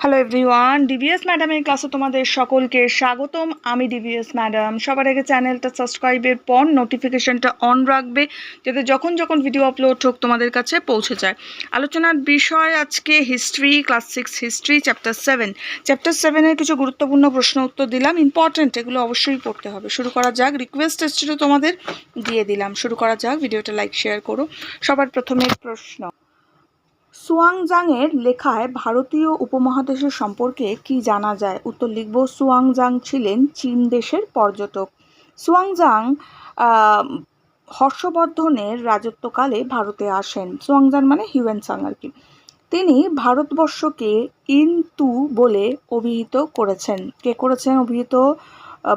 Hello everyone DVS ম্যাডামের ক্লাসে তোমাদের সকলকে স্বাগতম। আমি ডিভিএস ম্যাডাম সবার আগে চ্যানেলটা সাবস্ক্রাইবের পর নোটিফিকেশনটা অন রাখবে, যাতে যখন যখন ভিডিও আপলোড হোক তোমাদের কাছে পৌঁছে যায়। আলোচনার বিষয় আজকে history class six history chapter seven chapter সেভেনের কিছু গুরুত্বপূর্ণ প্রশ্ন উত্তর দিলাম। ইম্পর্ট্যান্ট এগুলো অবশ্যই পড়তে হবে। শুরু করা যাক। রিকোয়েস্ট এসেছিল তোমাদের, দিয়ে দিলাম। শুরু করা যাক। ভিডিওটা লাইক শেয়ার করো। সবার প্রথমে প্রশ্ন। সুয়াংজাংয়ের লেখায় ভারতীয় উপমহাদেশের সম্পর্কে কি জানা যায়? উত্তর লিখব, সুয়াংজাং ছিলেন চীন দেশের পর্যটক। সুয়াংজাং হর্ষবর্ধনের রাজত্বকালে ভারতে আসেন। সুয়াংজাং মানে হিউয়েনসাং আর কি। তিনি ভারতবর্ষকে ইনতু বলে অভিহিত করেছেন। কে করেছেন অভিহিত?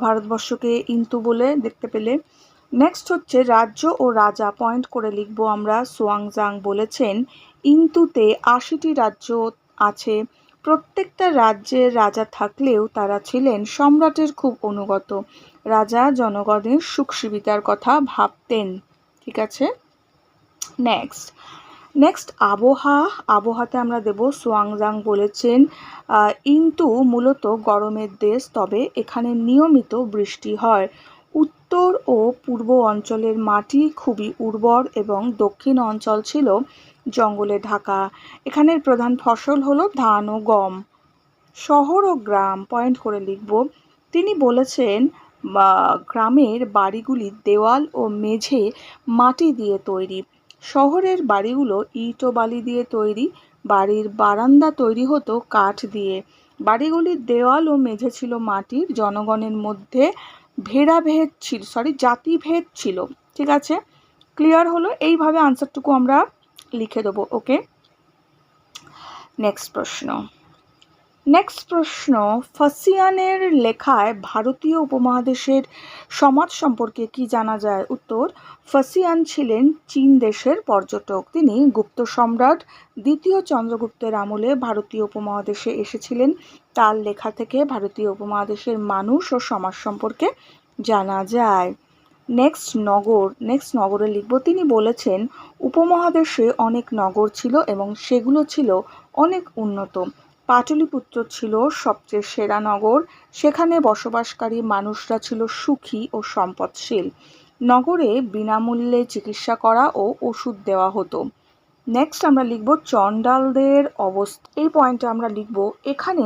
ভারতবর্ষকে ইনতু বলে দেখতে পেলে নেক্সট হচ্ছে রাজ্য ও রাজা পয়েন্ট করে লিখব আমরা। সোয়াংজাং বলেছেন, ইন্তুতে আশিটি রাজ্য আছে। প্রত্যেকটা রাজ্যের রাজা থাকলেও তারা ছিলেন সম্রাটের খুব অনুগত। রাজা জনগণের সুখ সুবিধার কথা ভাবতেন। ঠিক আছে? নেক্সট নেক্সট আবহাওয়া আবহাতে আমরা দেব সোয়াংজাং বলেছেন ইন্তু মূলত গরমের দেশ, তবে এখানে নিয়মিত বৃষ্টি হয়। উত্তর ও পূর্ব অঞ্চলের মাটি খুবই উর্বর এবং দক্ষিণ অঞ্চল ছিল জঙ্গলে ঢাকা। এখানের প্রধান ফসল হলো ধান ও গম। শহর ও গ্রাম পয়েন্ট করে লিখব। তিনি বলেছেন গ্রামের বাড়িগুলি দেওয়াল ও মেঝে মাটি দিয়ে তৈরি। শহরের বাড়িগুলো ইট ও বালি দিয়ে তৈরি। বাড়ির বারান্দা তৈরি হতো কাঠ দিয়ে। বাড়িগুলির দেওয়াল ও মেঝে ছিল মাটির। জনগণের মধ্যে ভেদাভেদ ছিল সরি জাতিভেদ ছিল, ঠিক আছে? ক্লিয়ার হলো? এইভাবে আনসারটুকু আমরা লিখে দেবো ওকে নেক্সট প্রশ্ন। নেক্সট প্রশ্ন, ফাসিয়ানের লেখায় ভারতীয় উপমহাদেশের সমাজ সম্পর্কে কি জানা যায়? উত্তর, ফাসিয়ান ছিলেন চীন দেশের পর্যটক। তিনি গুপ্ত সম্রাট, দ্বিতীয় চন্দ্রগুপ্তের আমলে ভারতীয় উপমহাদেশে এসেছিলেন। তার লেখা থেকে ভারতীয় উপমহাদেশের মানুষ ও সমাজ সম্পর্কে জানা যায়। নেক্সট নগর নেক্সট নগরে লিখব, তিনি বলেছেন, উপমহাদেশে অনেক নগর ছিল এবং সেগুলো ছিল অনেক উন্নত। পাটলিপুত্র ছিল সবচেয়ে সেরা নগর। সেখানে বসবাসকারী মানুষরা ছিল সুখী ও সম্পদশীল। নগরে বিনামূল্যে চিকিৎসা করা ও ওষুধ দেওয়া হতো। নেক্সট আমরা লিখব চণ্ডালদের অবস্থা। এই পয়েন্টে আমরা লিখব, এখানে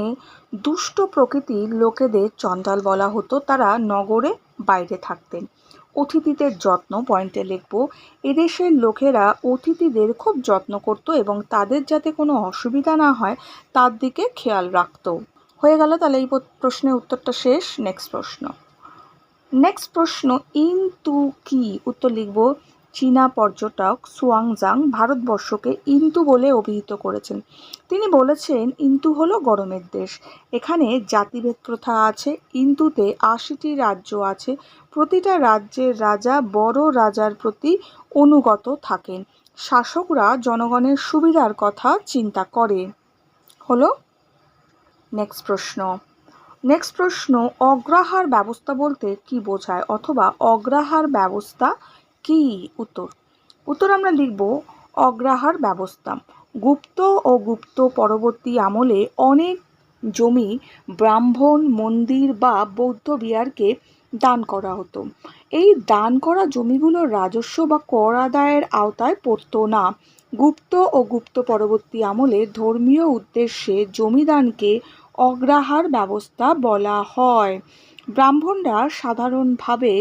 দুষ্ট প্রকৃতির লোকেদের চণ্ডাল বলা হতো। তারা নগরে বাইরে থাকতেন। অতিথিদের যত্ন পয়েন্টে লিখব, এদেশের লোকেরা অতিথিদের খুব যত্ন করত এবং তাদের যাতে কোনো অসুবিধা না হয়, তার দিকে খেয়াল রাখত। হয়ে গেল তাহলে এই প্রশ্নের উত্তরটা শেষ নেক্সট প্রশ্ন। নেক্সট প্রশ্ন, ইন টু কি? উত্তর লিখব চীনা পর্যটক সুয়াংজাং ভারতবর্ষকে ইন্তু বলে অভিহিত করেছেন। তিনি বলেছেন, ইন্তু হলো গরমের দেশ। এখানে জাতিভেদ প্রথা আছে, ইন্তুতে আশিটি রাজ্য আছে। প্রতিটা রাজ্যের রাজা বড় রাজার প্রতি অনুগত থাকেন। শাসকরা জনগণের সুবিধার কথা চিন্তা করে। হলো নেক্সট প্রশ্ন। নেক্সট প্রশ্ন, অগ্রাহার ব্যবস্থা বলতে কি বোঝায়? অথবা অগ্রাহার ব্যবস্থা কি উত্তর? উত্তর আমরা লিখব অগ্রাহার ব্যবস্থা। গুপ্ত ও গুপ্ত পরবর্তী আমলে অনেক জমি ব্রাহ্মণ, মন্দির বা বৌদ্ধ বিহারকে দান করা হতো। এই দান করা জমিগুলো রাজস্ব বা কর আদায়ের আওতায় পড়তো না। গুপ্ত ও গুপ্ত পরবর্তী আমলে ধর্মীয় উদ্দেশ্যে জমিদানকে অগ্রাহার ব্যবস্থা বলা হয়। ব্রাহ্মণরা সাধারণভাবে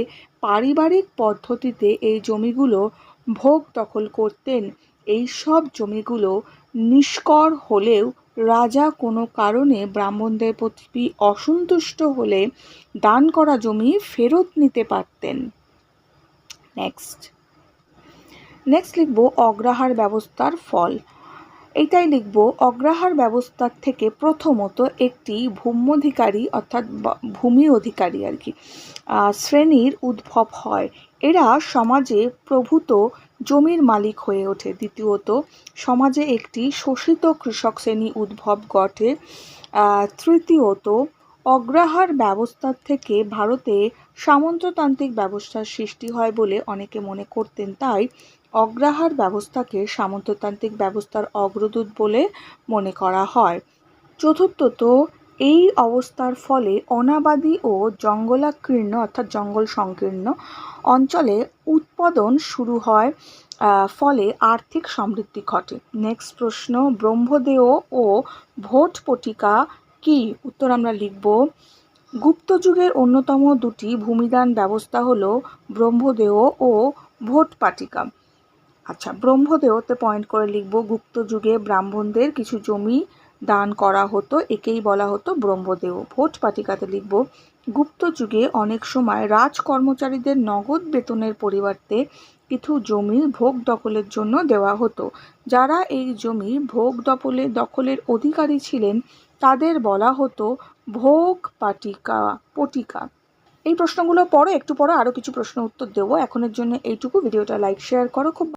পারিবারিক পদ্ধতিতে এই জমিগুলো ভোগ দখল করতেন। এই সব জমিগুলো নিষ্কর হলেও রাজা কোনো কারণে ব্রাহ্মণদের প্রতি অসন্তুষ্ট হলে দান করা জমি ফেরত নিতে পারতেন। নেক্সট নেক্সট লিখব অগ্রাহার ব্যবস্থার ফল। এইটাই লিখব, অগ্রাহার ব্যবস্থার থেকে প্রথমত একটি ভূম্যধিকারী অর্থাৎ ভূমি অধিকারী আর কি শ্রেণির উদ্ভব হয়। এরা সমাজে প্রভূত জমির মালিক হয়ে ওঠে। দ্বিতীয়ত, সমাজে একটি শোষিত কৃষক শ্রেণি উদ্ভব ঘটে। তৃতীয়ত, অগ্রাহার ব্যবস্থার থেকে ভারতে সামন্ততান্ত্রিক ব্যবস্থার সৃষ্টি হয় বলে অনেকে মনে করতেন। তাই অগ্রাহার ব্যবস্থাকে সামন্ততান্ত্রিক ব্যবস্থার অগ্রদূত বলে মনে করা হয়। চতুর্থত, এই অবস্থার ফলে অনাবাদী ও জঙ্গলাকীর্ণ অর্থাৎ জঙ্গল সংকীর্ণ অঞ্চলে উৎপাদন শুরু হয় ফলে আর্থিক সমৃদ্ধি ঘটে। নেক্সট প্রশ্ন, ব্রহ্মদেহ ও ভোট পটিকা কি? উত্তর আমরা লিখব, গুপ্ত যুগের অন্যতম দুটি ভূমিদান ব্যবস্থা হলো ব্রহ্মদেহ ও ভোট পাটিকা। আচ্ছা ব্রহ্মদেহতে পয়েন্ট করে লিখব, গুপ্ত যুগে ব্রাহ্মণদের কিছু জমি দান করা হতো, একেই বলা হতো ব্রহ্মদেহ ভোট পাটিকাতে লিখব, গুপ্ত যুগে অনেক সময় রাজ কর্মচারীদের নগদ বেতনের পরিবর্তে কিছু জমি ভোগ দখলের জন্য দেওয়া হতো। যারা এই জমি ভোগ দখলে, দখলের অধিকারী ছিলেন, তাদের বলা হতো ভোগ পাটিকা, পটিকা। এই প্রশ্নগুলো পরে একটু পরে আরও কিছু প্রশ্ন উত্তর দেবো। এখনের জন্য এইটুকু। ভিডিওটা লাইক শেয়ার করো। খুব